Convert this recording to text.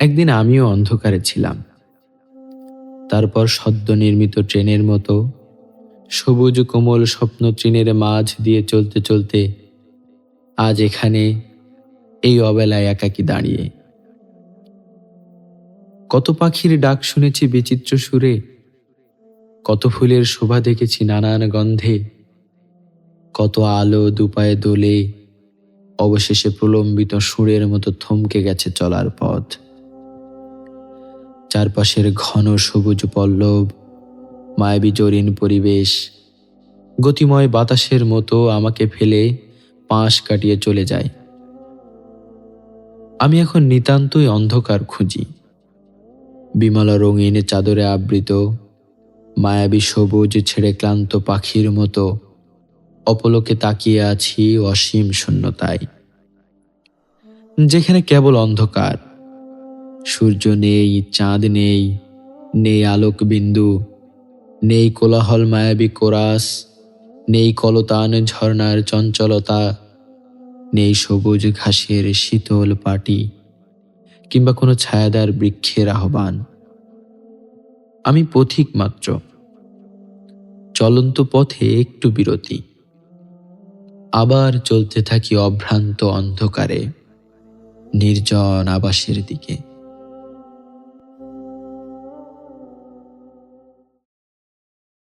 একদিন আমিও অন্ধকারে ছিলাম। তারপর সদ্য নির্মিত ট্রেনের মতো সবুজ কোমল স্বপ্ন ট্রেনের মাঝ দিয়ে চলতে চলতে আজ এখানে এই অবেলায় একাকি দাঁড়িয়ে। কত পাখির ডাক শুনেছি বিচিত্র সুরে, কত ফুলের শোভা দেখেছি নানান গন্ধে, কত আলো দুপায়ে দোলে অবশেষে প্রলম্বিত সুরের মতো থমকে গেছে চলার পথ। চারপাশের ঘন সবুজ পল্লব, মায়াবী জরিন পরিবেশ, গতিময় বাতাসের মতো আমাকে ফেলে পাশ কাটিয়ে চলে যায়। আমি এখন নিতান্তই অন্ধকার খুঁজি। বিমলা রঙিন চাদরে আবৃত, মায়াবী সবুজ ছেড়ে ক্লান্ত পাখির মতো অপলোকে তাকিয়ে আছি অসীম শূন্যতায়। যেখানে কেবল অন্ধকার। সূর্য নেই, চাঁদ নেই নেই আলোক বিন্দু নেই কোলাহল মায়াবী কোরাস, নেই কলতান ঝর্ণার চঞ্চলতা, নেই সবুজ ঘাসের শীতল পাটি কিংবা কোনো ছায়াদার বৃক্ষের আহ্বান। আমি পথিক মাত্র। চলন্ত পথে একটু বিরতি। আবার চলতে থাকি অভ্রান্ত অন্ধকারে নির্জন আবাসের দিকে।